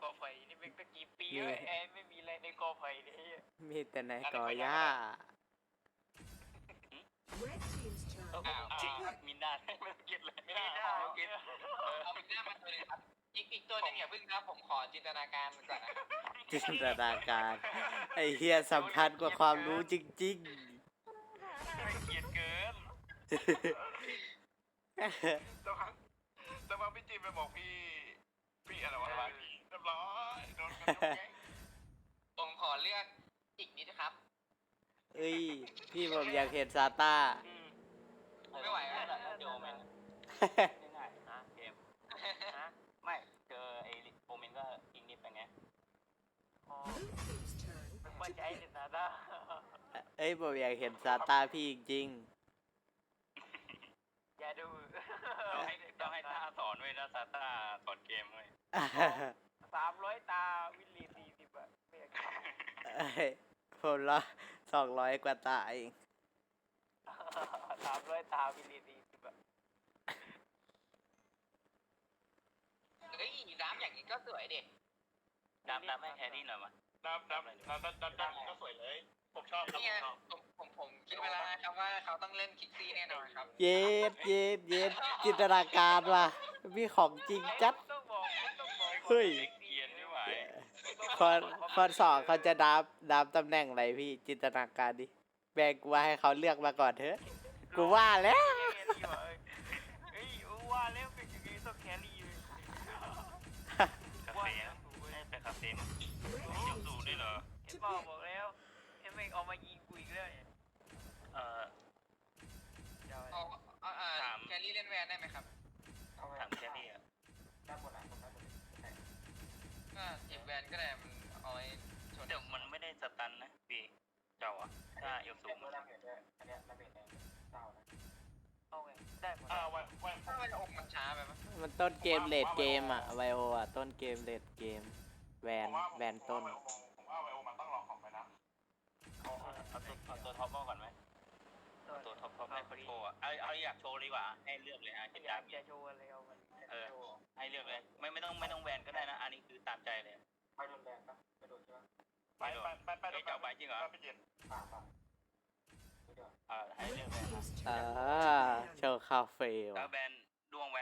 กอไผ่นี่เป็นตะกี้ปีแล้วแอนไม่มีอะไรในกอไผ่เลยมีแต่ในกอหญ้า Red team's turn. อ้าวจริงครับมินได้ไม่ต้องกินเลยไม่ได้ไม่ต้องกินเอาอีกหน้ามาตัวหนึงครับอีกอีกตัวหนึงอย่าเพิ่งครับผมขอจินตนาการมันก่อนนะครับจินตนาการไอ้เฮียสำคัญกว่าความรู้จริงไม่เกลียดเกินๆสักพักสักพักพี่จีนไปบอกพี่พี่อะไรวะเรี ยบร้อยโดนกันยกแก๊งผมขอเลือกอีกนิดนะครับ เอ้ย พี่ผมอยากเห็นซาต้าไม่ไหวแล้วเดี๋ยวโอเมนง่ายๆนะเกมฮะไม่เจอไอ้โอเมนก็อิงนิดไปไงอ๋อ Blue team's turn. ว่า to จะให้ bat. เดนนาด้าเอ้ยผมอยากเห็นซาต้าพี่จริงอย่าดูต้องให้ต้องให้ตาสอนเว้ยนะซาต้าสอนเกมเว้ยๆ สามร้อยตาวิลลีสี่สิบอะไม่อยากเอ้ยผมละสองร้อยกว่าตาเองสามร้อยตาวิลลีสี่สิบอะเฮ้ยน้ำอย่างนี้ก็สวยเด็กดำดำให้แฮร์รี่หน่อยวะน้ำน้ำน้ำน้ำน้ำน้ำก็สวยเลย ผมชอบครับนี่ผไงมชอบผมผมผมคิดไว้แล้วนะครับว่าเขาต้องเล่นคิกซี่แน่นอนครับ เย็ดเย็ดเย็ดจินตนาการว่ะพี่ของจริงจัด ต้องบอกต้องบอก เฮ้ย คนคนสองเขาจะดับดับตำแหน่งอะไรพี่จินตนาการดิแบกกูว่าให้เขาเลือกมาก่อนเถอะ กูว่าแล้ว เฮ้ยว่าแล้วเป็นยังไงต้องแครี่เลยคาเฟ่นะให้ไปคาเฟ่มั้ง Red มีเจ้า team's สูด้วยเหรอเห็นบอกบอกแล้วเห็นไม่เอามายิงกูอีกแล้วเนี่ยเอ่อเจ้าเอาเอาเอาถามแครี่เล่นแวนได้ไหมครับถามแครี่อะ ก็เก็บแวนก็ได้มันเอาไว้ชนแต่มันไม่ได้สตันนะพี่เจ้าอะถ้าเอลสูงมันเอาไงได้หมดอ่าวันวันถ้ามันอกมันช้าไปมั้ยมันต้นเกมเลดเกมอะไวโออะต้นเกมเลดเกม แวนผมว่าผมแวนต้นผมว่าไวโอมันต้องรอของไปนะเอาเอาตัวเอาตัวท็อปมาก่อนไหมเอาตัวท็อปท็อปให้เขาโชว์อะเอาเอาอยากโชว์ดีกว่าให้เลือกเลยอะอคิดยาตากมจะโชว์อะไรเอามัน เออ ให้เลือกเลย ไม่ไม่ต้องไม่ต้องแวนก็ได้นะ อันนี้คือตามใจเลย ไปไปไปไปเฮ้ยจะเอาไปจริงเหรอพี่จีนเออให้เลือก Red เลย team's อ่า turn. to โชว์คาเฟ่แล้วว่ะแบนดวงไป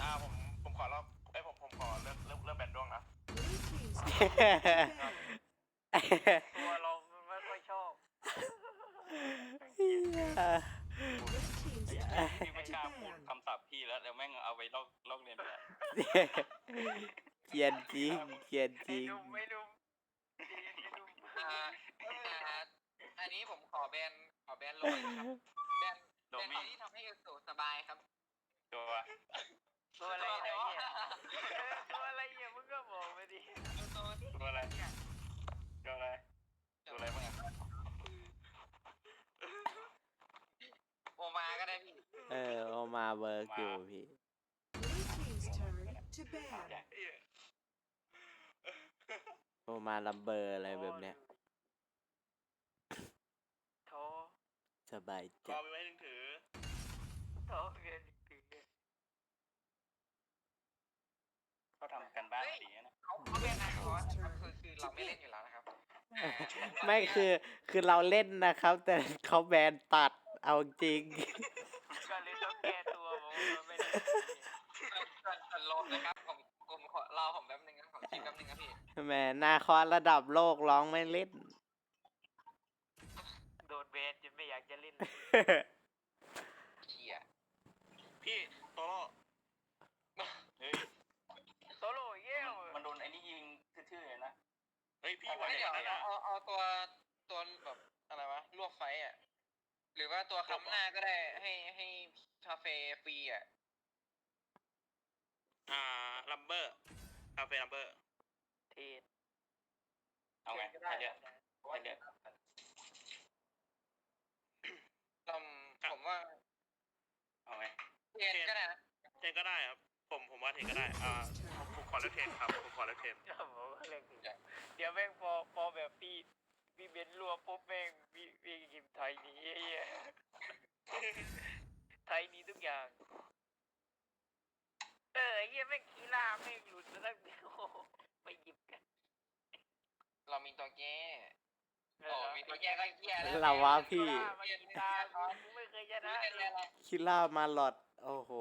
อ่าผมผมขอรอบไอ้ยผมผมขอเลือกเลือกเลือกแบนดวงนะ Blue team's turn. to bat. ตัวเราไม่ค่อยชอบ Red team's พี่ไม่กล้าพูดคำศัพท์พี่แล้วเดี๋ยวแม่งเอาไปลอกลอกเรียนแบบ เกียนจริงเกียนจไอ้ริงดุมไม่ดุมไอ้ดุมอ่าอ่าอันนี้ผมขอแบนขอแบนโรยครับแบนโดแบนมี่ ที่ทำให้เอลสูสบายครับตัวตัวอะไรเนี่ยตัวอะไรเนี่ยมึงก็บอกมาดิตัวตัวอะไรตัวอะไรตัวอะไรบ้างอะ โอมาก็ได้พี่เออโอมาเวิร์กอยู่พี่ Blue team's turn to bat. โอมาลัมเบอร์อะไรแบบเนี้ยโถสบายรจัอดไปไว้ถึงถือ โถเกินจริงเขาทำกันบ้านมาดีนะ เขาเขาแบนนะคอสครับคือคือเราไม่เล่นอยู่แล้วนะครับ ไม่คือคือเราเล่นนะครับ แต่เขาแบนตัด เอาจริง ก็เลยต้องแก้ตัวบอกว่าไม่ได้ส่วนส่วนส่วนลมนะครับผมผมขอรอผมแป๊บนึงครับผมคิดแป๊บนึงครับพี่ แหมนาคอนระดับโลกร้องไม่เล่น โดนเบนจนไม่อยากจะเล่นเขี่ยพี่โตโร่เฮ้ย โซโล่เยี่ยมมันโดนไอ้นี่ยิงทื่อๆเลยนะ เฮ้ยพี่เอาไหวไว้เดี๋ยวนะเอาเอาเอาตัวตัวแบบอะไรวะลวกไฟอะ หรือว่าตัวค้ำหน้าก็ได้ให้ให้คาเฟ่ฟรีอะ อ่าลัมเบอร์คาเฟ่ลัมเบอร์เทศเอาไงให้เลือกให้เลือกลำผมว่าเอาไงเทียนก็ได้นะเทนก็ได้ครับ ผมผมว่าเทนก็ได้ อ่าผมขอเลือกเทนครับผมขอเลือกเทนผมก็เล่นดีเดี๋ยวแม่งพอพอแบบพี่ พี่เบนรัวปุ๊บแม่งพี่พี่กิมไทยหนี้ไอ้เหี้ยไทยหนี้ทุกอย่าง เออไอ้เหี้ยแม่งคีล่าแม่งหลุดมาตั้งแต่โอ้โหไปหยิบกันเรามีตัวแก้เอโอ้อมีตัวแก้ก็แย่แล้วเราวะพี่คีล่ามากินตากูไม่เคยชนะเล่นเลอะยไรคิล่ามาหลอด โอ้โห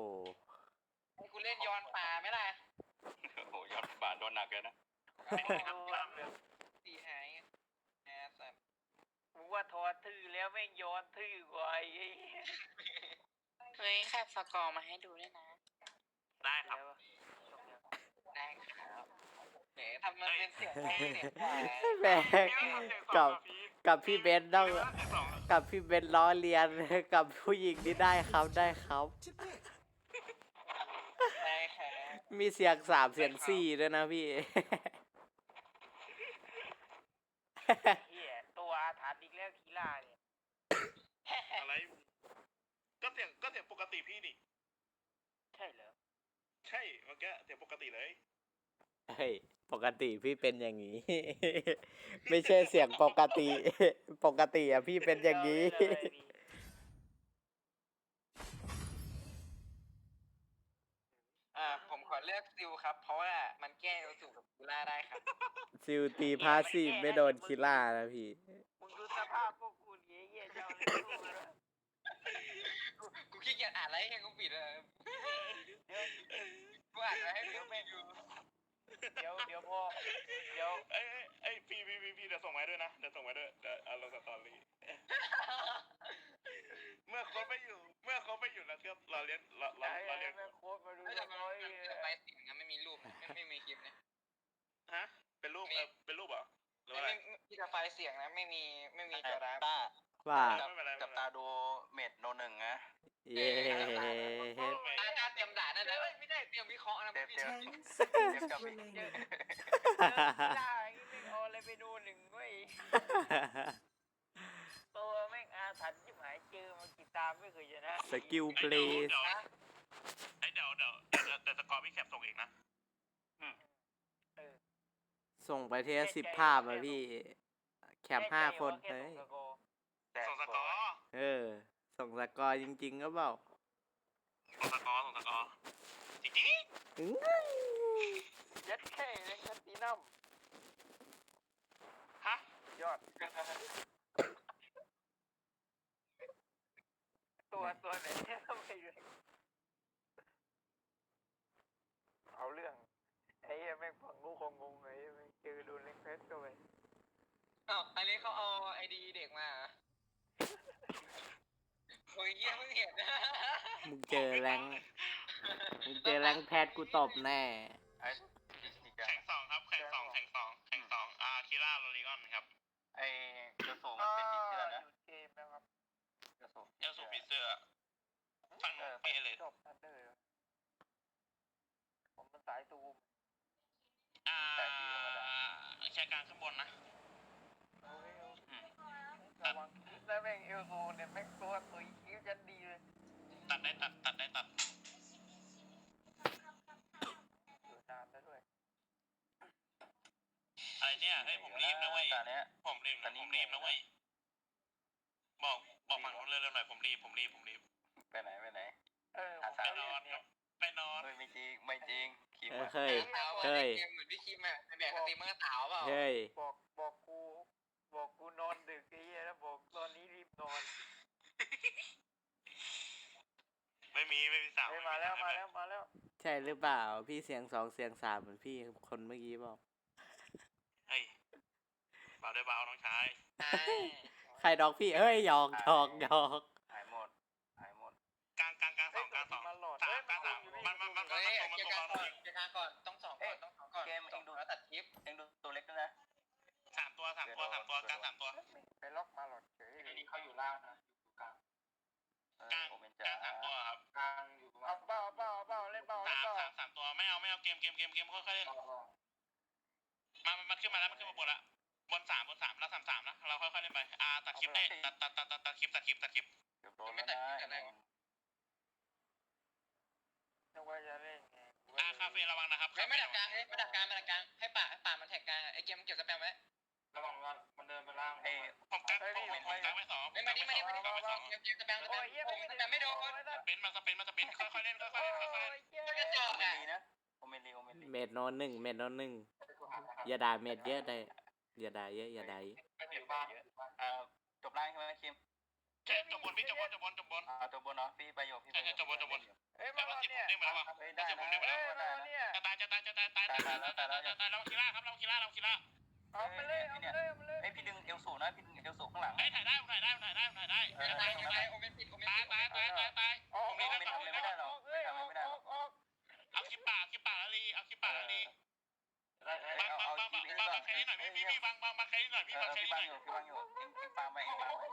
ให้กูเล่นย้อนป่าไหมล่ะโอ้โหยอดบาทโดนหนักเลยนะตีหายแอสสัตว์ กู ว่าทอทื่อแล้วแม่งย้อนทื่อกว่าไอ้เหี้ยเฮ้ยแคปสกอร์มาให้ดูด้วยนะ ได้ครับแล้วอะได้ครับแหมทำมันเป็นเสียงให้เสียงป่าแม่งกับกับพี่เบนซ์ต้องกับพี่เบนซ์ล้อเลียน กับผู้หญิงที่ได้ครับได้ครับ To pick. ได้ครับมีเสียงสามเสียงสี่ด้วยนะพี่ ล้วคีล่าเนี่ยอะไร ก็เสียงก็เสียงปกติพี่นี่ ใช่เหรอ ใช่เมื่อกี้เสียงปกติเลย เฮ้ย ปกติพี่เป็นอย่างนี้ ไม่ใช่เสียงปกติ ปกติอะพี่เป็นอย่างนี้เเลยดิ อ่าผมขอ เลือกซิลครับ เพราะว่ามันแก้เอลสูกับกูล่าได้ครับ ซิลตีพาสซีฟไม่โดนคิล่านะพี่ มึงดูสภาพพวกกูดิไอ้เหี้ยเจ้าเลยสู้แล้วกูกูขี้เกียจอ่านอะไรให้กูปิดเลยกูอ่านอะไรให้เพื่อนไม่อยู่เดี๋ยวเดี๋ยวพอเดี๋ยวเอ้ยเอ้ยเอ้ยพี่พี่พี่พี่เดี๋ยวส่งมาด้วยนะเดี๋ยวส่งมาด้วยเดี๋ยวเอาลงสตอรี่ เมื่อเขาไม่อยู่ เมื่อเขาไม่อยู่แล้วก็เราเรียนเราเราไอ้เราเรียนแม่งโค้ดมาดูไม่แต่มันน้อยมันเหี้ยจะไปสิ่งนะไม่มีรูปไม่ไม่มีคลิปนะฮะ เป็นรูปเออเป็นรูปเหรอหรือว่าอะไรไม่ไม่ที่จะไฟล์เสียงนะไม่มีไม่มีจอรับต้าว่าไม่เป็นไรไม่จับเป็นไรตาดูเมดโนหนึ่งนะเย้ตาตาเตรียมด่านั่นนะเอ้ยไม่ได้เตรียมวิเคราะห์นะพี่ Ten เดี๋ยว seconds เจอ remaining. เจอกีฬาไอ้นี่ไม่เอาอะไรไปดูหนึ่งเว้ยตัวแม่งอาถรรพ์ชิบหายเจอมากี่ ตามไม่เคยชนะสกิลเพลย์เดี๋ยวไอ้ยเดี๋ยวเดี๋ยวเดี๋ยวแต่สกอร์พี่แคปส่งเองนะส่งไปเทสสิบภาพอะพี่ แคปห้าคนแค่เฮ้ยส่งสกอร์ส่งสกอร์เออ ส่งสกอร์จริงๆก็เปล่าส่งสกอร์ส่งสกอร์จริงอื้อยัดแค่เล่นแคตตินัมๆฮะยอด ตัวตัวไหนเนี่ยทำไมเลยเอาเรื่อง ไอ้เหี้ยแม่งฟังงูคงงงไอ้เหี้ยแม่งเจอโดนเล็งเพชรเข้าไปอ้าวอันนี้เขาเอาไอดีเด็กมาเหรอโอ้ยเยี่ยเพิ่งเห็นมึงเจอแรงมึงเจอแรงแพทกูตบแน่ ไอ้ดิสนีย์แกแข่งสองครับ แข่งสองแข่งสองแข่งสองอ่าคิร่าโรลิกอนครับ ไอ้เจ้าโซมันเป็นผีเสื้อนะหยุดเกมนะครับ เจ้าโซเอลสูปีเสื้อฝั่งนู้นเปเลยจบทันเดอร์ผมมันสายตูมอ่าแชร์กลางข้างบนนะระวังแล้วแม่งเอลโซเนี่ยแม่งตัวตุยคิ้วจันดีเลย ตัดได้ตัดตัดได้ตัดอยู่นานแล้วด้วยอะไรเนี่ยเฮ้ยผมรีบนะเว้ยตาเนี้ยผมรีบนะผมรีบนะเว้ยบอก บอกฝั่งนู้นเร็วๆหน่อยผมรีบผมรีบผมรีบไปไหนไปไหนเออหาผมสาไปมนอนครับไปนอนเฮ้ยไม่จริงไม่จริงคิมเอออะเฮ้ยเต๋าเฮ้ยเกมเหมือนพี่คิมอะไปแบกสตรีมเมอร์เต๋าเปล่าเฮ้ย บอกบอกกู บอกกูนอนดึกไอ้เหี้ยแล้วบอกตอนนี้รีบนอนไม่มีไม่มีสาวเฮ้ยมาแล้วมาแล้วมาแล้วใช่หรือเปล่า พี่เสียงสองเสียงสามเหมือนพี่คนเมื่อกี้บอก เฮ้ยเบาได้เบาน้องชายใช่ ใครดอกพี่เฮ้ยหยอกหยอกหยอกหายหมดหายหมดกลางกลางกลางสเฮ้อยงกลางสองมาหลอดสามเฮ้ยกลางสามอยู่มันมันมันเฮ้ยมันเกียส่งร์มาการส่งก่อนเกียร์การก่อนต้องสองก่อนต้องสองก่อนเกมเองดูแล้วตัดคลิปเองดูตัวเล็กด้วยนะสามตัวสามตัวสามตัวกลางสามตัวไปล็อกมาหลอดเฉยนี่เขาอยู่ล่างนะอยู่กลางเอกลาองโอเมนกจ๋าลางสามตัวครับกลางอยู่ประมาเอาณเป้าเอาเป้าเอาเป้าเล่นเป้าเล่สานมเป้าสามสามตัวไม่เอาไม่เอาเกมเกมเกมเกมค่อยๆเล่นมามันมันขึ้นมาแล้วมันขึ้นมาบนละ บนสามบนสามแล้วสามสามนะเราค่อยๆเล่นไปอ่าตัดคลิปได้ตัดตัดตัดตัดตัดคลิปตัดคลิปตัดคลิป เดี๋ยวโดนแล้วนะไอ้หนุ่มนึกว่าจะเล่นไงอ่าคาเฟ่ระวังนะครับไม่ไม่ดักกลางเลยไม่ดักกลางไม่ดักกลางให้ป่าให้ป่ามันแท็กกลางไอ้เกมเก็บสแปมไว้ระวังว่ามันเดินไปล่างเอ้ผมกักผมผมกักไว้สองเฮ้ยมาดิมาดิมาดิกักไว้สองเกมเกมสแปมสแปโอ้มยเหี้ยผมไม่สแปมไม่โดนเป็นมาสเปนมาสเปนค่อยๆเล่นค่อยๆโอ้เล่นค่อยๆเล่นยเหี้ยกระจอกอะนะโอเมลีโอเมลีเมดโนหนึ่งเมดโนหนึ่งอย่าด่าเมดเยอะได้ อย่าด่าเยอะอย่าด่าเยอะไปเก็บบ้านเอ่อจบล่างใช่ไหมคิมใช่จบบนพี่จบบนจบบนจบบนอ่าจบบนเนาะพี่ไปอยู่พี่ไปใช่ใช่จบบนจบบนเอ้ยแต่มาว่าบอลจิบผเนี่ยมเด้งไปแล้วว่ะเฮ้ยได้นะเอ้ยมาบอลเนี่ยจะตายจะตายจะตายตายตายตายตายตายตายเราคีร่าครับเราคีร่าเราคีร่าเอาไปเลยเอาไปเลยเอาไปเลยเฮ้ยพี่ดึงเอลสูนะพี่ดึงเอลสูข้างหลังเฮ้ยถ่ายได้ถ่ายได้ถ่ายได้ถ่ายได้ตายตายโอเมนปิดโอเมนตายปิดตายตายตายตายออกผมอนี่อกได้อต่ออกเอ้ยออกออกออกเอาคลิปป่าคลิปป่าแล้วลีเอาคลิปป่าแล้ วลีได้บางบางบางบางบางบางใครนิดหน่อยพี่พี่บางบางบางใครนิดหน่อยพี่เออบางใครพี่นิดหบัน่งอยอยู่พี่บังอยู่คิมฟาร์มไปฟาร์มไป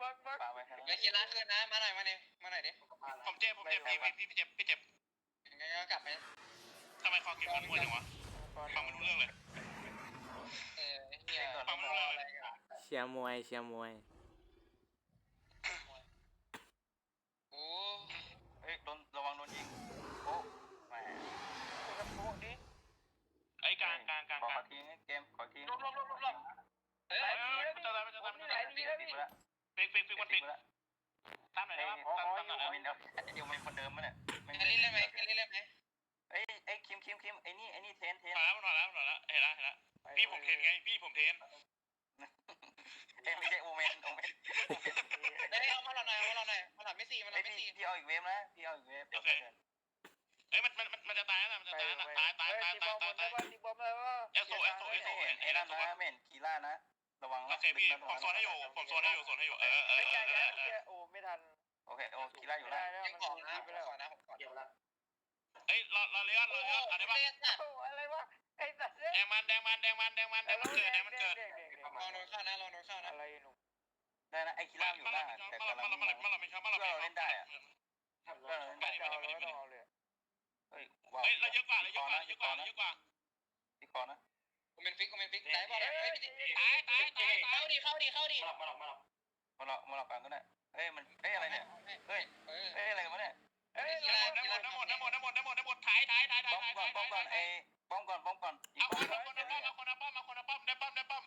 บักบักฟาร์มไปเดี๋ยวคีร่าขึ้นนะมาหน่อยมาเนี่ยมาหน่อยดิผมเจ็บผมเจ็บพี่พี่พี่เจ็บพี่เจ็บงั้นก็กลับไปทำไมคอเก็บมันมวยจังวะฟังไม่รู้เรื่องเลยเออเฮียฟังไม่รู้เรื่องเลยเชียร์มวยเชียร์มวย โอ้ เฮ้ยโดนระวังโดนยิงโอ้แหม กระโปงดิ ไอ้กลางกลางกลาง ขอก ลาง ทีเกมขอที ลบลบลบลบลบเฮ้ย เฮ้ยมันจะตายมันจะตายมันจะตายติดแล้วฟิกฟิกฟิกวันฟิกตามหน่อยเฮ้ยนะครับตามตามหน่อยนะเดี๋ยวเดี๋ยวมันคนเดิมมั้ยเนี่ยแคลรี่เล่นไหมแคลรี่เล่นไหมเอ้ยเอ้ยคิมคิมคิมไอ้นี่ไอ้นี่เทนเทนหน่อยแล้วหน่อยแล้วหน่อยแล้วเห็นแล้วเห็นแล้วพี่ผมเทนไงพี่ผมเทนเอ้ยไม่ใช่โอเมนโอเมนเฮ้ยเอามาหน่อยมาหน่อยมาหน่อยไม่สี่มาหน่ไอ้อยไม่พี่สี่พี่เอาอีกเวฟนะพี่เอาอีกเวฟเอ้ยมันมันมันจะตายแล้วมันจะตายแล้วตายตายตายตีบตาอยลหมตายดตาแล้ยวตีบอลเลยว่าเอสโซเอสโซเอสโซไม่เห็นไอ้นั่นนะไม่เห็นกีล่านะ ระวังโอเคพี่ผมโซนให้อยู่ผมโซนให้อยู่โซนให้อยู่เออเออไม่เอใช่อเอแล้อวเออโอ้ไม่ทันโอเคโอ้กีล่าอยู่ไม่แล้ได้วแล้วยังมันขอตีนะผไปมแล้วขอนะผมขอเดี๋ยวละเฮ้ยรอรอเลี้ยงรอเลี้ยงอะไรบ้างเล่นน่ะโอ้อะไรวะไอ้สัตว์แดงมันแดงมันแดงมันแดงมันแดงมันเกิดแดงมันเกิดลองโดนเข้านะลองโดนเข้านะอะไรหนุ่มได้นะไอ้กีมาล่าอยู่มาล่างมาแต่มากำลังมามามามาไม่ครับมาเราไม่ครับก็เราเล่นไม่เอาเราไม่ต้องเอาเลยเฮ้ยว้าวเฮ้ยเราเยอะกว่าเราเยอะกว่าเยอะกว่าเยอะกว่าพี่คอนะ ผมเป็นฟิกผมเป็นฟิกได้บอลเฮ้ยตายตายตายตายเข้าดิเข้าดิเข้าดิมาหลอกมาหลอกมาหลอกมาหลอกกันก็ได้เฮ้ยมันเฮ้ยอะไรเนี่ยเฮ้ยเออเฮ้ยอะไรกันวะเนี่ยเอ้ยได้หมดได้หมดได้หมดได้หมดได้หมดได้หมดถ่ายถ่ายถ่ายถ่ายป้อมถ่ายก่อนป้อมก่อนเอ้ป้อมก่อนป้อมก่อนอีกเอาป้อมคนคนป้อมมาคนป้อมมาคนป้อมได้ป้อมได้ป้อม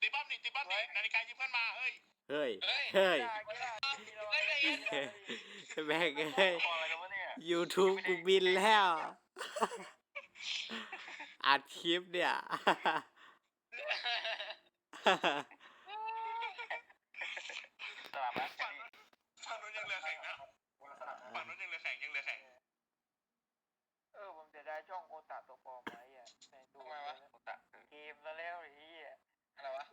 ตีป้อมนี่ตีป้อมนี่นาฬิกายิ้มเพื่อนมาเฮ้ยเฮ้ยเฮ้ยเฮ้ยกีฬากีฬาเฮ้ยเฮ้ยแม่งเฮ้ยป้อมอะไรกันวะเนี่ย YouTube กูบินแล้ว อัดคลิปเนี่ย สลับนะฝั่งฝั่งนู้นยังเหลือแข่งนะฝั่งนู้นยังเหลือแข่งยังเหลือแข่งเออผมจะได้ช่องโอตาตัวปลอมไว้อะในดูเกมซะแล้วไอ้เหี้ยอะไรวะ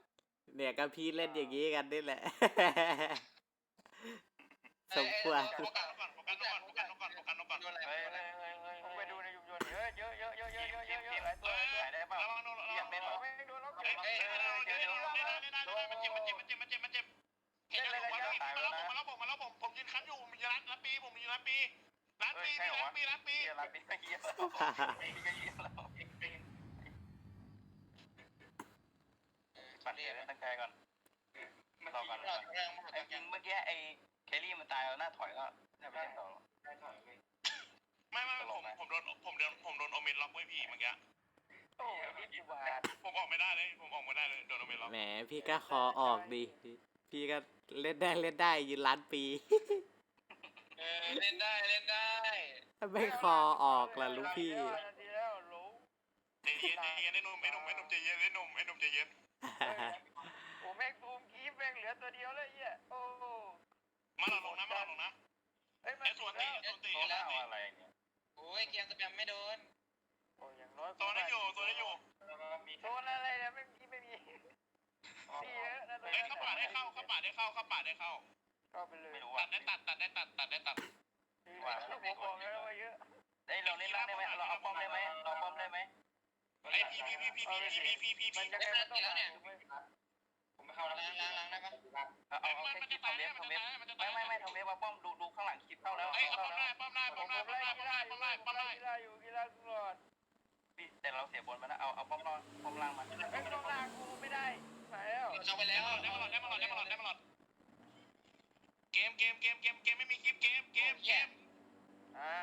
เนี่ยก็พี่เล่นอย่างนี้กันนี่แหละ สมควรโฟกัสก่อนโฟกัส เราเฮ้ยเฮ้ยเดี๋ยวเดี๋ยวเดี๋ยวเดี๋ยวเดี๋ยวมันเจ็บมันเจ็บมันเจ็บมันเจ็บมันเจ็บเห็นยังผมมาแล้วผมมาแล้วผมมาแล้วผมผมยืนค้ำอยู่ผมยืนร้านร้านปีผมยืนร้านปีร้านปีร้านปีร้านปีเฮียรับปีเฮียปีก็เฮียแล้วปั่นเฮียตั้งใจก่อนรอก่อนหลอดแรงหลอดไอ้จริงเมื่อกี้ไอ้เคลลี่มันตายแล้วหน้าถอยก็ได้ไปเล่นต่อไม่ไม่ผมผมโดนผมโดนผมโดนโอเมนล็อกไว้พี่เมื่อกี้ โอ้ยนี่กูบาดผมออกไม่ได้เลย ผมออกไม่ได้เลยโดนโอเมนล็อกแหมพี่ก็คอออกดิพี่ก็เล่นได้เล่นได้ยืนล้านปี เออเล่นได้เล่นได้ไม่คอออกล่ะลูกพี่นาทีแล้วรู้ใจเย็นใจเย็นไอ้หนุ่มไอ้หนุ่มไอ้หนุ่มใจเย็นไอ้หนุ่มไอ้หนุ่มใจเย็นโอ้แม่งบูมคีฟแม่งเหลือตัวเดียวเลยเหี้ยโอ้มาหลอดลงนะมาหลอดลงนะเอ้ยมัไอ้นส่วนตีส่วนตีโตส่วนแล้วตีอะไรเนี่ยโอ้ยเกียร์สแปมไม่โดน ตัวนั้นอยู่ตัวนั้นอยู่โซนอะไรเนี่ยไม่มีไม่มีพี่เยอะนะตัวเอ้ยนั้นเข้าป่าได้เข้าเข้าป่าได้เข้าเข้าป่าได้เข้าเข้าไปเลยไม่รู้ตัว่าดได้ตัดตัดได้ตัดตัดได้ตัดผมบอกแล้วว่าเยอะเอ้ยเราเล่นล่างได้ไหมเราเอาป้อมได้ไหมเราป้อมได้ไหมไอ้พี่พี่พี่พี่พี่พี่พี่พี่มันพี่จะได้ไม่ต้องมาผมไม่เข้าแล้วล้างล้างล้างได้ปะเอาเอาแค่คลิปทำเว็บทำเว็บไม่ไม่ไม่ทำเว็บว่าป้อมดูดูข้างหลังคลิปเข้าแล้วเอ้ยเข้าป้อมแล้วได้ป้อมได้ผป้อมมได้ผมป้อมไล่ได้กีป้อมฬาได้อยู่ป้อมได้ป้อมได้กีฬาอยู่กีฬาตลอด แต่เราเสียบนมาแล้วเอาเอาป้อมล่างป้อมล่างมาไม่ต้องลางกูไม่ได้ไปแล้วจบไปแล้วได้มาหลอดได้มาหลอดได้มาหลอดได้มาหลอดเกมเกมเกมเกมเกมไม่มีคลิปเกมเกมเกมฮะ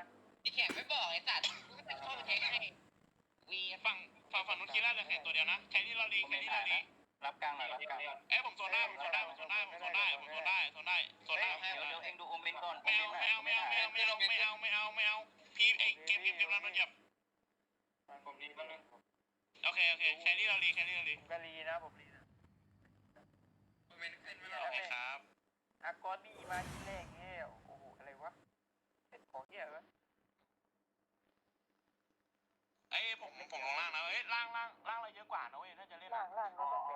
นี่แขกไม่บอกไอ้สัตว์กูจะเข้าไปแทงให้วีฝั่งฝั่งฝั่งนู้นคิดว่าจะแข่งตัวเดียวนะแค่ที่ลอรีแค่ที่ลอรีรับกลางหน่อยรับกลางเอ้ผมโซนได้ผมโซนได้ผมโซนได้ผมโซนได้ผมโซนได้โซนได้โซนได้เดี๋ยวเดี๋ยวเองดูโอเมนก่อนไม่เอาไม่เอาไม่เอาไม่เอาไม่เอาไม่เอาไม่เอาพีไอ้เกมเกมเกมรันมันหยับ ผมดีบ้างนึงโอเคโอเคแครี่เราลีแครี่เราลีผมก็รีนะผมรีนะเป็นขึ้นไม่โอเคครับอากอนนี่มาที่แรกแง่โอ้โหอะไรวะเป็นของเหี้ยวะเอ้ยผมผมลงล่างนะเอ้ยล่างล่างล่างเราเยอะกว่านะเว้ยถ้าจะเล่นล่างล่างก็ต้องแต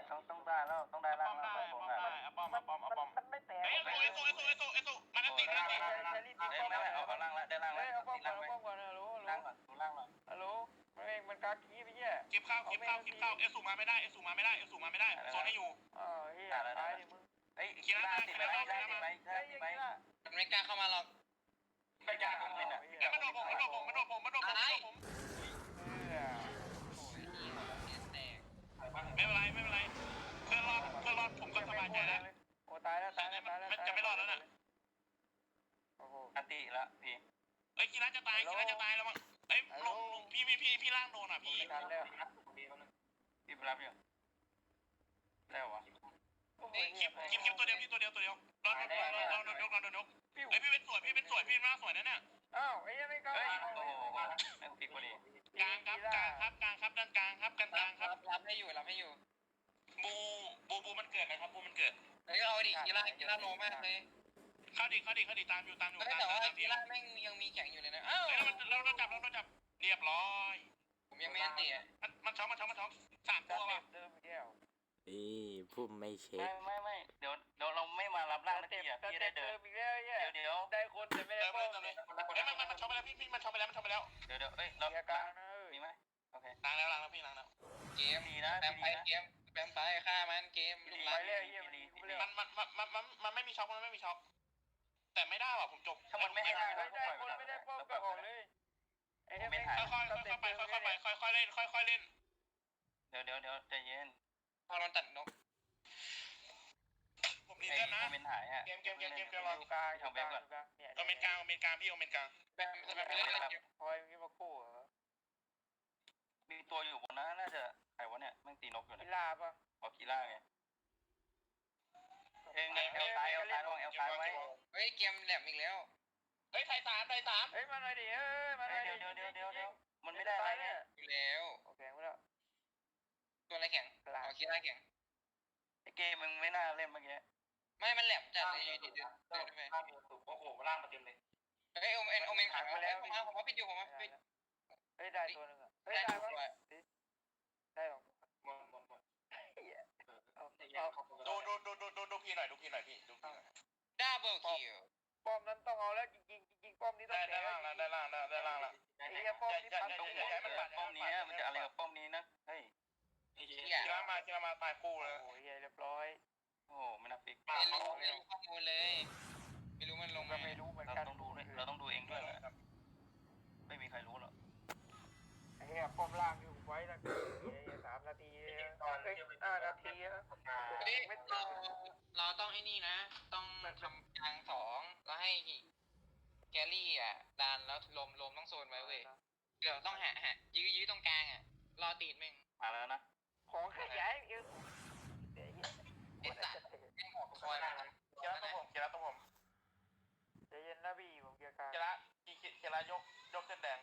กต้องต้องได้แล้วต้องได้ป้ล่าองมแล้วได้ผป้มอมได้ได้เอาป้อมเอาป้อมเอาป้อมมันไม่แตกเอ้ยเอโซเอโซเอโซเอโซมันก็ติดมันก็ติดเอ้ยไม่ไม่เอาเอาล่างแล้วได้ล่างเฮ้แล้ยวเอาป้องก่ล่าอนงเอาไว้ป้องก่อนฮัลโห ลล่างก่อนดูล่างก่อนฮัลโหลมันเองมันกากีไปเนี่ยคลิปเข้าคลิปเข้าคลิปเข้าเอสูมาไม่ได้เอสูมาไม่ได้เอสูมาไม่ได้โซนให้อยู่อ๋อเฮียตายดิมึงเอ้ยกีฬาติดไปกีฬาติดไปกีฬาเฮ้ยติดยังไปไงล่ะมันไม่กล้าเข้ามาหรอกไม่กล้าทำเลยน่ะเอ้ยมันโดนผมมันโดนผมมันโดนผมมันโดนผมมันโดนผมเออไม่เป็นไรไม่เป็นไรเพื่อนรอดเพื่อนรอดผมก็สบายใจแล้วโอ้ตายแล้วตายแล้วตายแล้วมันจะไม่รอดแล้วน่ะโอ้โหอันตีละพี่ เอ้ยกีฬาจะตายกีฬาจะตายแล้วมั้งเอ้ยลงลงพี่พี่พี่พี่ล่างโดนอะพี่ไม่ทันแล้วพี่ไปรับอยู่ได้วะโอ้โหคลิปคลิปคลิปตัวเดียวพี่ตัวเดียวตัวเดียวรอโดนรอโดนรอโดนยกรอโดนยกเอ้ยพี่เป็นสวยพี่เป็นสวยพี่มาสวยนะเนี่ยอ้าวไอ้ยังไม่กล้าเฮ้ยโอ้โหแม่งปิกพอดีกลางครับกลางครับกลางครับด้านกลางครับกันกรัลางบครับรับรับให้อยู่รับให้อยู่บูบูบูมันเกิดนะครับบูมันเกิดเฮ้ยเอาดิกีฬากีฬาโลมากเลย เข้าดิเข้าดิเข้าดิตามอยู่ตามอยู่เฮ้ยตามแต่ว่าตามกีพี่ฬาแม่งยังมีแข่งอยู่เลยนะ อ้าว เฮ้ยเราเราจับเราเราจับเรียบร้อย ผมยังไม่อันตีอะมันมันช็อกมันช็อกมันช็อกสามจัตัวบว่ะเดิมแก้วนี่พุ่มไม่เช็ไม่คไม่ไม่เดี๋ยวเดี๋ยวเราไม่มารับร่างนาเต็ทีมอะเต็มพี่ได้เดิเดินมอีกแล้วเนี่ยเดี๋ยวเดี๋ยวได้คนแต่ไม่เติได้มป้เลอยมเติมเลยเฮ้ยมันมันช็อกไปแล้วพี่พี่มันช็อกไปแล้วมันช็อกไปแล้ว เดี๋ยวเดี๋ยวเอ้ยเราเสียกลางนะเอ้ยมีไหมโอเคล้างแล้วล้างแล้วพี่ล้างแล้ว เกมดีนะแบมดีไปนะเกมแบมไปฆ่ามันเกมลูกหไปลานเรื่อยเฮียมันดีกูเรื่อยมันมันมันมันมันมันไม่มีช็อกมันไม่มีช็อก แต่ไม่ได้ว่ะผมจบถ้ามันไม่ให้ได้ไม่ได้คนไม่ได้ป้อมก็ออกเลยไอ้เฮียไม่ค่อยค่อยค่อยไปค่อยค่อยไปค่อยค่อยเล่นค่อยค่อยเล่น เดี๋ยวเดี๋ยวเดี๋ยวใจเย็นพอโดนตัดนกผมดีไอ้เล่นนะคอมเมนต์หายอะเกมเกมเกมเกมเกมอรอยู่กลางอยู่กลางอยู่กลางเนี่ยโอเมนกลางโอเมนกลางพี่โอเมนกลางแบมจะไปเล่นเล่นเกมคอยมีมาคู่เหรอมีตัวอยู่บนนั้นน่าจะใครวะเนี่ยแม่งตีนกอยู่กีเนี่ยฬาป่ะออกีล่าไง เองเอลซ้ายเอลซ้ายระวังเอลซ้ายไว้เฮ้ยเกมแหลมอีกแล้ว เฮ้ยไทยสามไทยสามเฮ้ยมาหน่อยดิเอ้ยมาหน่อยเดี๋ดิยวเดี๋ยวเดี๋ยวเดี๋ยวเดี๋ยวมันไม่ได้อะไรเนี่ยอยู่แล้วโอเคกูแล้วตัวอะไรแข็งกลางเอากีฬาแข็งไอ้เกมมึงไม่น่าเล่นเมื่อกี้ไม่มันแหลมจัดเลยอยู่ดีเดินเดินไปโอ้โหล่างมาเต็มเลยเฮ้ยโอเมนโอเมนขังมาแล้วผมว่าผมว่าพี่ดิวผมว่าพี่เฮ้ยได้ตัวนึงอะเฮ้ยได้ได้ตัป่ะวได้หรอเอาเอา ดูดูดูดูดูดูพี่หน่อยดูพี่หน่อยพี่ดูพี่หน่อยดับเบิลคิวป้อมนั้นต้องเอาแล้วจริงๆจริงๆป้อมนี้ต้องได้ได้ล่างแล้วได้ล่างแล้วได้ล่างแล้วไอ้เหี้ยป้อมนี้ปัดตรงหัวป้อมนี้มันจะอะไรกับป้อมนี้นะเฮ้ยกีฬามากีฬามาตายคู่เลยโอ้ยเรียบร้อยโอ้ไม่น่าฟิกไม่รู้ไม่รู้ข้อมูลเลย ไม่รู้มันลง ก็ มา ไม่รู้เหมือน เรา กัน ต้องดูด้วยเราต้องดูเองด้วยแหละไม่มีใครรู้หรอก ไอ้เหี้ยป้อมล่างอยู่ไว้ตั้งสามนาทีเอ้ยห้านาทีแล้ว เฮ้ยเราเราต้ องไอ้นี่นะ ต้องทำกลางสองแล้วให้แกลี่อะดันแล้วลมลมต้องโซนไว้เว้ยเดี๋ยวต้องหาหายื้อยื้อตรงกลางอะ รอตีนมึงมาแล้วนะของขยายเยอะไอ้สัตว์แม่งหัวคอยมากีฬาต้องผมกีฬาต้องผมใจเย็นนะพี่ผมเกียร์กลางกีฬากีฬายกยกเส้นแดง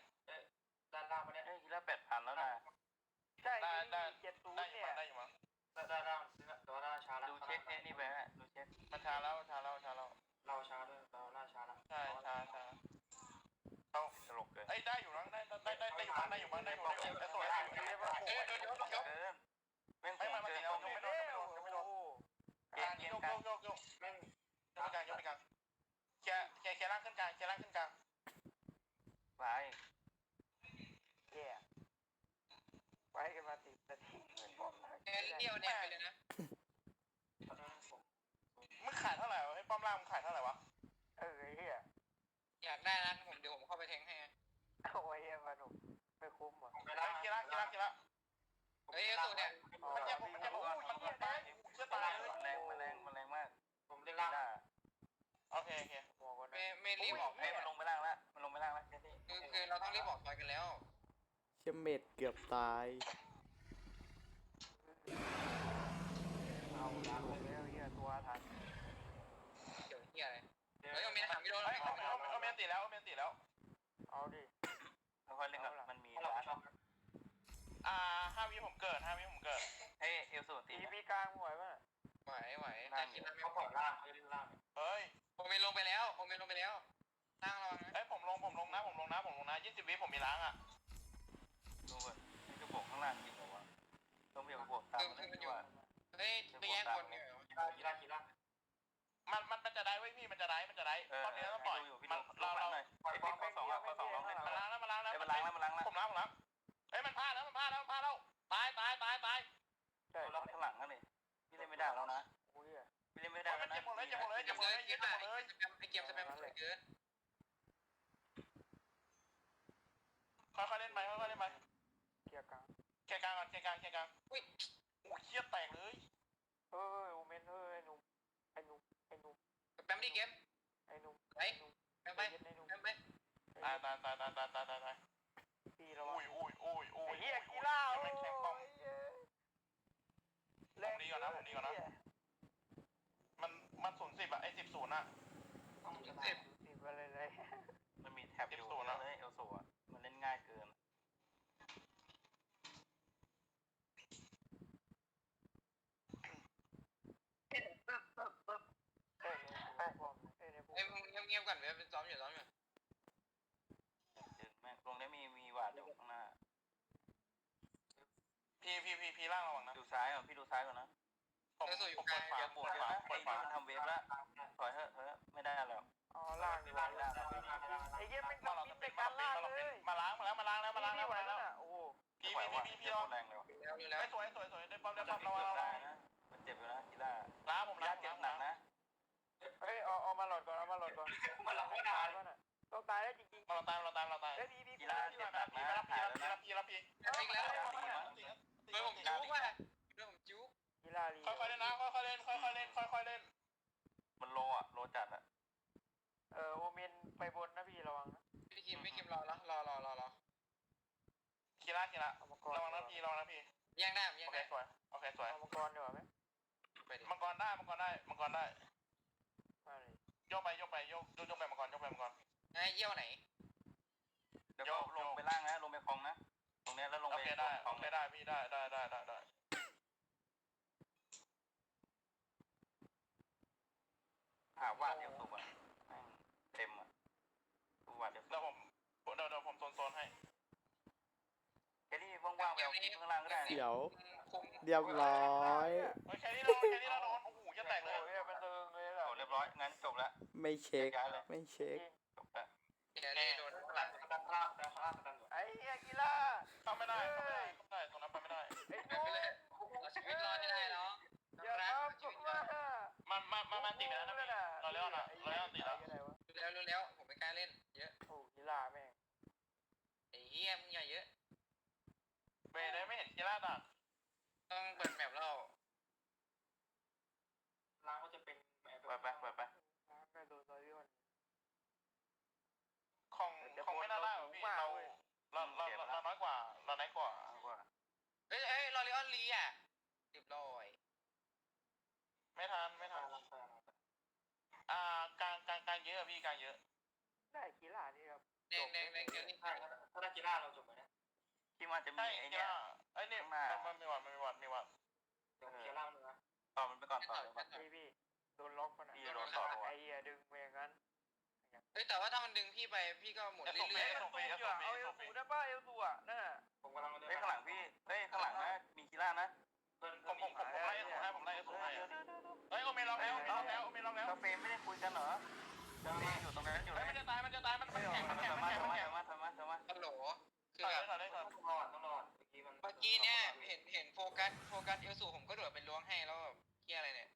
ด้านล่างมาเนี่ยเฮ้ยกีฬาแปดพันแล้วนะใช่ได้ได้เจ็ดศูนได้ย์อยู่เนี่ยมั้งได้อยู่มั้งได้ได้แต่ว่าหน้า ช้าแล้วดูเช็คเอ้นี่ไปฮะดูเช็คมันช้าแล้วช้าแล้วช้าแล้วเราช้าด้วยเราหน้าช้าแล้วใช่ช้าช้าต้องตลกเกินเอ้ยได้อยู่มั้งได้ได้ได้ได้อยู่มั้งได้อยู่มั้งได้อยู่ได้อยู่แต่สวยได้อยู่ได้ป่ะเดี๋ยวเดี๋ยวเดี๋ยวเดี๋ยวเกินแม่งไม่สูงไม่เกินไม่ป้อมไม่นี้ไม่โดนไม่โดนไม่โดนกลางยกยกยกยกแม่งยกไปกลางยกไปกลางแกแกแกล่างขึ้นกลางแกล่างขึ้นกลางไปแย่ไว้กันมาสิบนาทีเดียวแดงไปเลยนะ ตอนนั้นผม มึงขายเท่าไหร่วะไอ้ ป้อมล่างมึงขายเท่าไหร่วะ เออไอ้เหี้ยอยากได้นะผมเดี๋ยวผมเข้าไปแทงให้โอ้ยเหี้ยมาหนุกไม่คุ้มอะไม่ไอ้ได้กีฬากีฬากีฬาเฮ้ยสูเนี่ยมันจะผมมันจะผมมันจะตายเชื่อตายเลยแรงมันแรงมันแรงมาก ผมเล่นกีล่างฬาโอเคโอเคบอกก่อนเมนะเมรีบออกเฮ้ยมันลงไปล่างแล้วมันลงไปล่างแล้วคือคือเราต้องรีบออกซอยกันแล้วเชมเม็ดเกือบตายเอาละแล้วเฮียตัวทัน เดี๋ยวเฮียอะไร เฮ้ยโอเมนถามไม่โดนเฮ้ยเอเอาเอเมนติแล้วเอาเมนติแล้ว เอาดิค่อยเล่นกับมันมีร้านอ่าห้าวิผมเกิดห้าวิผมเกิด เฮ้ยเอลสูตีตีพี่กลางหวยป่ะไหวไหวแต่คิดว่าไม่เขาปล่อยล่างเขาจะเล่นล่าง เฮ้ยโอเมนลงไปแล้วโอเมนลงไปแล้วตั้งระวังนะเอ้ยผมลงผมลงนะผมลงนะผมลงนะยี่สิบวิผมมีล้างอะดูก่อนนี่คือบวกข้างล่างจริงเหรอวะต้องเพียบบกตามมันดีกว่าเฮ้ยไปแย่งคนเนี่ยกีฬากีฬากีฬา มันมันมันจะได้เว้ยพี่มันจะได้มันจะได้เออตอนนี้ต้องปล่อยดูอยู่พี่มัดูนลเรางหลัเรางหน่อยไอ้พี่ข้อสองอะข้อสองลองเล่นมันล้างแล้วมันล้างแล้วไอ้มันล้างแล้วมันล้างแล้วผมล้างผมล้างเฮ้ยมันพลาดแล้วมันพลาดแล้วมันพลาดแล้วตายตายตายตายใช่เราข้างหลังนั่นเลยพี่เล่นไม่ได้แล้วนะโอ้ยพี่เล่นไม่ได้เฮ้ยแล้มัวนนะเจ็บหมดเลยเจ็บหมดเลยเก็เจ็บบเลหมดยเลยเก็เจ็บบหมดเลยไอ้เกมสแปมเกินค่อยๆเล่นไปค่อยๆเล่นไปเกียร์กลางแค่กลางก่อนแค่กลางแค่กลางอุ้ยโอ้ยเครียดแตกเลยเฮ้ยโอเมนเฮ้ยไอ้หนุ่มไอ้หนุ่มไอ้หนุ่ม அப்படிங்க เงียบๆก่อนเว้ยเป็นซ้อมอยู่ซ้อมอยู่จึงแม่งตรงนี้มีมีวาดอยู่ข้างหน้า พี่พี่พี่พี่ล่างระวังนะดูซ้ายก่อนพี่ดูซ้ายก่อนนะผมผมเปิดฝาอย่าปเปิวดดเยอะฝานะเปิไอ้ดฝานี่มันทำเวฟแล้วถอยเถอะเถอะไม่ได้แล้วอ๋อล่างดีกว่าไอ้เหี้ยแม่งมาต้เราองจะมิดเป็ในนมาการเราเป็นล่างมาเราเลเป็นยมาล้างมาแล้วมาล้างแล้วมาล้างแล้วพี่ไหวมาล้างแล้วแล้วน่ะโอ้โหพี่ไหวพี่วะพี่พี่พี่ลลอองงแรงเลยแล้วดูแล้ไอ้วสวยสวยสวยได้ป้อมได้จะป้อมมีระวังเกือบระวัได้งนะมันเจ็บอยู่นะกีฬาล้างผมล้ากีฬางเจ็บหนักนะ เฮ้ยเอาเอามาหลอดก่อนเอามาหลอดก่อนมันเราไม่ได้ตายป่ะน่ะต้องตายแล้วจริงเราตายเราตายเราตายๆเฮ้ยพี่พี่กีฬาเจ็บหนักพี่นะรับพี่หายรับแล้วพี่นะรับพี่รับพี่อีกแล้วเฮ้ยผมจุกว่ะเรื่องผมจุกกีฬาลีค่อยๆเล่นนะค่อยๆเล่นค่อยๆเล่นค่อยๆเล่น มันโลอะโลจัดอะเออโอเมนไปบนนะพี่ระวังนะพี่คิมพี่คิมรอแล้วรอรอรอรอคีระคีระเอามังกรระวังนะพี่ระวังนะพี่แย่งได้ผมแย่โองเคได้สวยโอเคสวยเอามังกรดีกว่าไหมไปดิมังกรได้มังกรได้มังกรได้มาเล ยโยกไปโยกไปโยกโยกไปมังกรโยกไปมังกรไอ้เยี่ยวไหน เดี๋ยวก็ลงไปล่างนะลงไปคลองนะ ตรงนี้แล้วลงโอไปเคได้คลโอองเคได้พี่ได้ได้ได้ได้ได้หาวาดเดียวสุกอะแม่งเต็มอะดูวาดเดียวสุแล้วกผมเดี๋ยวเดี๋ยวผมโซนโซนให้แค่นี้ว่างๆไปเอาคลิปข้างล่างก็ได้เดี๋ยว เรียบร้อยเฮ้ยแค่นี้เราแค่นี้เราโดน รียบร้อยงั้นจบแล้วไม่เช็คย้ายเลยไม่เช็คจบแล้วแกนี่โดนหลังดันล่างดันล่างดันอยู่ไอ้เหี้ยกีฬาเข้าไม่ได้เข้าไม่ได้เข้าไม่ได้ตรงนั้นไปไม่ได้ไอ้ไปนุ่มเลยเอาชีวิตรอดให้ได้เนาะอย่ารักทำผมว่ามันมันมันมันติดไปแล้วนะพี่เราเลี้ยวนะเราเลี้ยวติดแล้วอะไรวะรู้แล้วรู้แล้วผมไม่กล้าเล่น เยอะโอ้กีฬาแม่งไอ้เหี้ยมึงอย่าเยอะเบย์ได้ไม่เห็นกีฬาดักต้องเปิดแมปแล้ว ล่างก็จะเป็น ไปไปไปไปแม่โดนซอยพี่มันของของไม่น่าได้หรอพี่เราเราเราเราน้อยกว่า เราน้อยกว่าเอาว่าเฮ้ยเฮ้ยลอริออนลีอะเรียบร้อยไม่ทันไม่ทันอ่ากลางกลางกลางเยอะพี่กลางเยอะได้กีฬานี่ครับแดงแดงแดงเดี๋ยวนี้ถ้าถ้าได้กีฬาเราจบไปเนี่ยที่มันจะมีใช่ไอ้กีเนี่ยฬาไอ้นี่มันมีวัดมีวัดมีวัดเดี๋ยวกีฬาเนื้อต่อมันไปก่อนต่อเลยมันพี่พี่ โดนล็อกมันอะพี่โดนต่อวะไอ้เหี้ยดึงไปอย่างนั้นเฮ้ยแต่ว่าถ้ามันดึงพี่ไปพี่ก็หมุนเอสเรื่โซเฟอยเอสโซเฟเอสโซเฟเอาเอเอสลโซเฟสูได้ป่ะเอลสูอะนั่นน่ะผมกำลังเดินเฮ้ยข้างหลังพี่เฮ้ยข้างหลังนะมีกีฬานะผมผมผมไล่เอสโซให้ผมไล่เอสโซให้เฮ้ยโอเมนล็อกแล้วล็อกแล้วโอเมนล็อกแล้วกาแฟไม่ได้คุยกันเหรอกาแฟอยู่ตรงนั้นอยู่เฮ้ยเลมันยจะตายมันจะตายมันมันแข็งมันแข็งสามันมารถแข็งสามันมารแข็ถงสามารถสามารถสามารถฮัลโหลคือต่อแบบเลยต่อเลยต่อต้องรอดต้องรอดเมื่อกี้มันเมื่อกี้เนี่ยเห็นเห็นโฟกัสโฟกัสเอลสูผมก็โดดไปล้วงให้แล้วแบบเหี้ยอะไรเนี่ย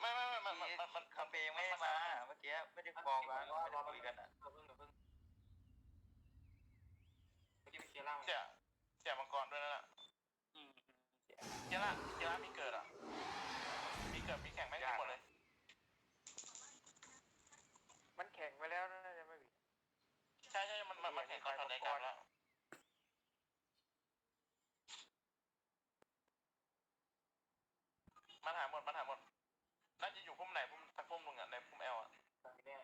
ไม่ไม่ไม่มันมันมันมันคาเฟไม่ได้มาเมื่อกี้ไม่ได้บอกกันไม่ได้คุยกันอะเพิ่งเพิ่งเมื่อกี้มีกีฬาเสียเสียมังกรด้วยนั่นแหละกีฬากีฬามีเกิดอะ มีเกิดมีแข่งไม่ได้หมดเลย มันแข็งไปแล้วนะจะไม่ผิดใช่ใช่มันมันแข่งตอนในการแล้วมันหายหมดมันหายหมด น่าจะอยู่พุ่มไหนพุ่มสักพุ่มหนึงอะในพุ่มแอลอะแบบนี้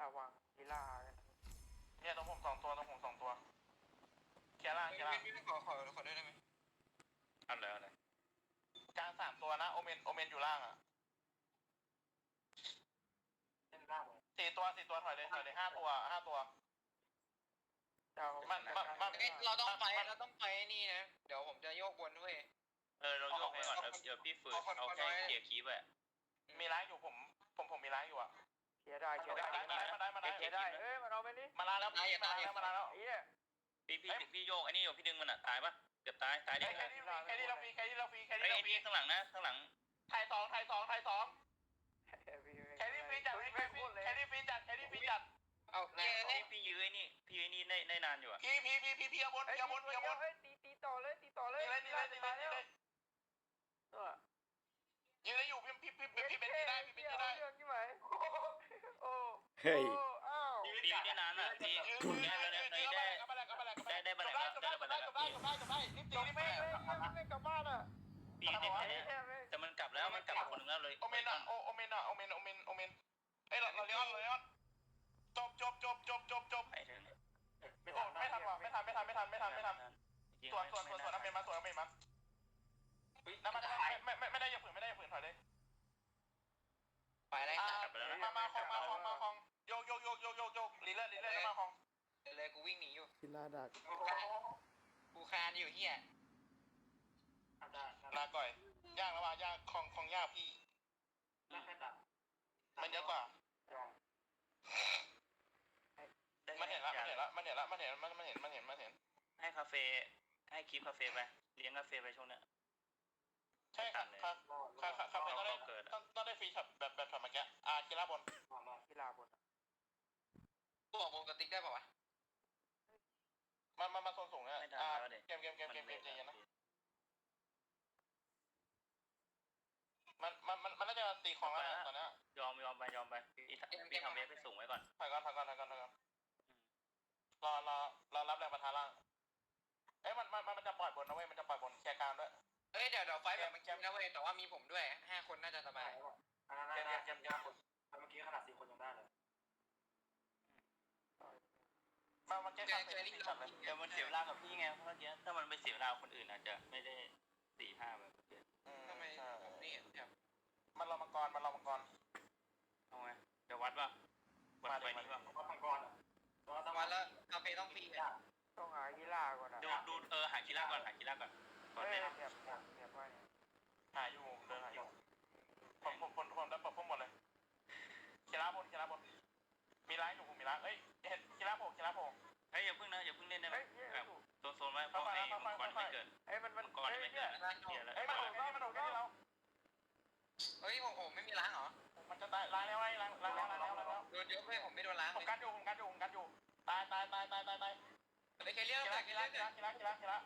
ระวังกีฬากันเนี่ยตรงผมสองตัวตรงผมสองตัวเคลียร์ล่างเคลียร์ล่างพี่ขอขอขอด้วยได้ไหมเอะไรอะไรกลางสามตัวนะโอเมนโอเมนอยู่ล่างอะเล่นล่างเลยสี่ตัวสี่ตัวถอยเลยถอยเลยห้าตัวห้าตัวเจ้ามันมันมันเอ้ยเราต้องไปเราต้องไปนี่นะ เดี๋ยวผมจะโยกวนด้วย เออเราโยกไปก่อนเดี๋ยวพี่ฝืนเอาแค่เคลียร์คีบไปมีร้านอยู่ผม ผมผมมีร้านอยู่อะเคลียร์ได้เคลียร์ได้มาได้มาได้มาได้เคลียร์ได้เอ้ยมันเอาไปนี่มาลาแล้วมาลาแล้วมาลาแล้วไอ้เนี่ยพี่พี่พี่โยกไอ้นี่อยู่พี่ดึงมันอะตายปะเกือบตายตายดิแค่นี้แค่นี้เราฟรีแค่นี้เราฟรีแค่ไอ้นี้เราไอ้ฟรีนี่ข้างหลังนะข้างหลังไทยสองไทยสองไทยสองแค่นี้ฟรีจัดแค่นี้ฟรีแค่นี้ฟรีจัดแค่นี้ฟรีจัดเอาแกพี่พี่ยื้อไอ้นี่พี่ไอ้นี่ได้ได้นานอยู่อะพี่พี่พี่พี่พี่เอาบนเฮ้ยพี่เอาบนพี่เอาบนเฮ้ยตีตีต่อเลยตีต่อเลยนี่เลยนี่เลยนี่เลยนี่เล ยืนได้อยู่พี่พี่พี่พี่เป็นได้พี่เป็นได้เรื่องที่ไหนโอ้เฮ้ยอ้าวพี่ได้นานอะพี่ยืนได้แล้วนะได้ได้กลับมาแล้วกลับมาแล้วกลับมาได้ได้บันไดกลับได้กลับได้กลับได้กลับได้กลับได้รีบตีรีบไม่ตีไม่ไม่กลับบ้านอะพี่ได้แค่ไอ้เนี้ยแค่ไม่แต่มันกลับแล้วมันกลับมาคนหนึ่งแล้วเลยโอเมนอะโอโอเมนอะโอเมนโอเมนโอเมนเอ้ยเราเราเลี้ยงเราเลี้ยงจบจบจบจบจบจบไปถึงไม่ทันไม่ทันว่ะไม่ทันไม่ทันไม่ทันไม่ทันไม่ทันส่วนส่วนส่วนส่วนน้ำเป็นมาส่วนน้ำเป็นมา น้ำมันไม่ไม่ไม่ได้อย่าฝืนไม่ได้อย่าฝืนถอยเลยไปไล่อ่าตัดมามาคองมาคองมาคองโยกโยกโยกโยกโยกโยกลีเลอร์ลีเลอร์แล้วมาคองเลยกูวิ่งหนีอยู่กีฬาดักกูคานอยู่เฮียได้ลาก่อยยากแล้วว่ะยากคองคองยากพี่ได้แค่ตัดมันเยอะกว่ามันเห็นละมันเห็นละมันเห็นละมันเห็นมันมันเห็นมันเห็นมันเห็นให้คาเฟ่ให้คลิปคาเฟ่ไปเลี้ยงคาเฟ่ไปช่วงเนี้ย ใช่ครับครับครับครับครับต้องได้ต้องต้องได้ฟรีช็อตแบบแบบช็อตเมื่อกี้อ่ากีฬาบอลกีฬาบนกูบอกบนกระติกได้ป่าวะมันมันมาโซนสูงเนี่ยอ่าเกมเกมเกมเกมเกมใจเย็นนะมันมันมันมันน่าจะตีของแล้วตอนนี้ยอมยอมไปยอมไปพี่พี่ทำเวฟไปสูงไว้ก่อน ถอยก่อนถอยก่อนถอยก่อนถอยก่อนรอรอรอรับแรงประทะล่างเอ้ยมันมันมันจะปล่อยบนนะเว้ยมันจะปล่อยบนแชร์กลางด้วย เอ้ยเดี๋ยวเดี๋ยวไฟแบบเมื่อกี้นะเว้ยแต่ว่ามีผมด้วยห้าคนน่าจะสบายอันนั้นได้เกมเกมคนเมื่อกี้ขนาดสี่คนยังได้เลยมามาแก้ขัดเป็นฟรีช็อตเลยเดี๋ยวมันเสียเวลากับพี่ไงเมื่อกี้ถ้ามันไปเสียเวลาคนอื่นอาจจะไม่ได้สี่ห้าแบบเมื่อกี้อืมทำไมใช่ผมนี่เห็นแบบมันรอมังกรมันรอมังกรเอาไงเดี๋ยววัดป่ะวัดไปนี่ป่ะว่ามังกรอะเราต้องวันละคาเฟ่ต้องฟรีอะต้องหากีฬาก่อนอะดูดูเออหากีฬาก่อนหากีฬาก่อน ก่อนเฮ้ยเลยบเก็บเก็บไว้เนี่ยหาอยู่เดินหาอยู่ผมผมผมผมได้ปลดพุ่มหมดเลยกีฬาบนกีฬาบนมีร้านอยู่ผมมีร้านเอ้ยเห็นกีฬาโผล่กีฬาโผล่เฮ้ยอย่าพิ่งนะอย่าพิ่งเล่นได้ไหมเฮ้ยเนี่ยแบบโซนโซนไว้เพราะไอ้มังกรไม่เกิดเฮ้ยมันมันกรเฮ้ยไม่เกิดเสียแล้วเอ้ยมันโดดได้มันโดดได้แล้วเฮ้ยผมผมไม่มีล้างเหรอมันจะตายล้างแล้วไงล้างล้างแล้วล้างแล้วล้างแล้วโดนเยอะเพื่อนผมไม่โดนล้างผมกันอยู่ผมกันอยู่ผมกันอยู่ตายตายตายตายตายตายเลยแค่เรียกกีเลฬายกีฬากีฬากีฬากีฬากีฬา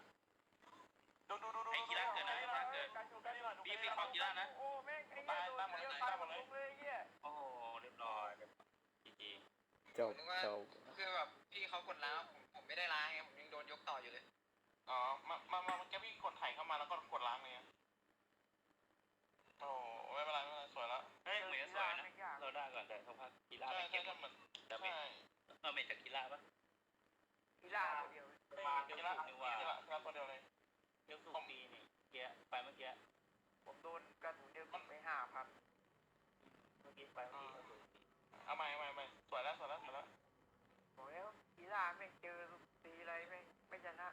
ดูดูดูดูไอ้กีฬาเกิดนะกีฬาเกิดกันอยู่กันอยู่พี่พี่ขอกีฬานะ โอ้แม่งไอ้เหี้ยโดเดียตายหมดเลยไอ้เหี้ยโอ้โหเรียบร้อยจีจีจบจบคือแบบพี่เขากดล้างผมผมไม่ได้ล้างไงผมยังโดนยกต่ออยู่เลย อ๋อมามามาแกพี่กดไถ่เข้ามาแล้วก็กดล้างเลยโอ้ไม่เป็นไรไม่เป็นไรสวยแล้วเฮ้ยเหมือนสวยนะเราได้ก่อนแต่สักพักกีฬาใช่ไม่ใช่เก็บใช่เหมือนดาเมใช่เออเมจจากกีฬาปะกีฬาเดียวมากีฬากีฬาตัวเดียวเลย เยกสุก็ดีนี่เกี้ยไปเมื่อกี้ผมโดนกระสุนเดียวไปห้าพันเมื่อกี้ไปเมื่อกี้กระสุนเอาใหม่เอาใหม่เอาใหม่สวยแล้วสวยแล้วสวยแล้วบอกแล้วกีฬาไม่เจอตีอะไรไม่ไม่ชนะ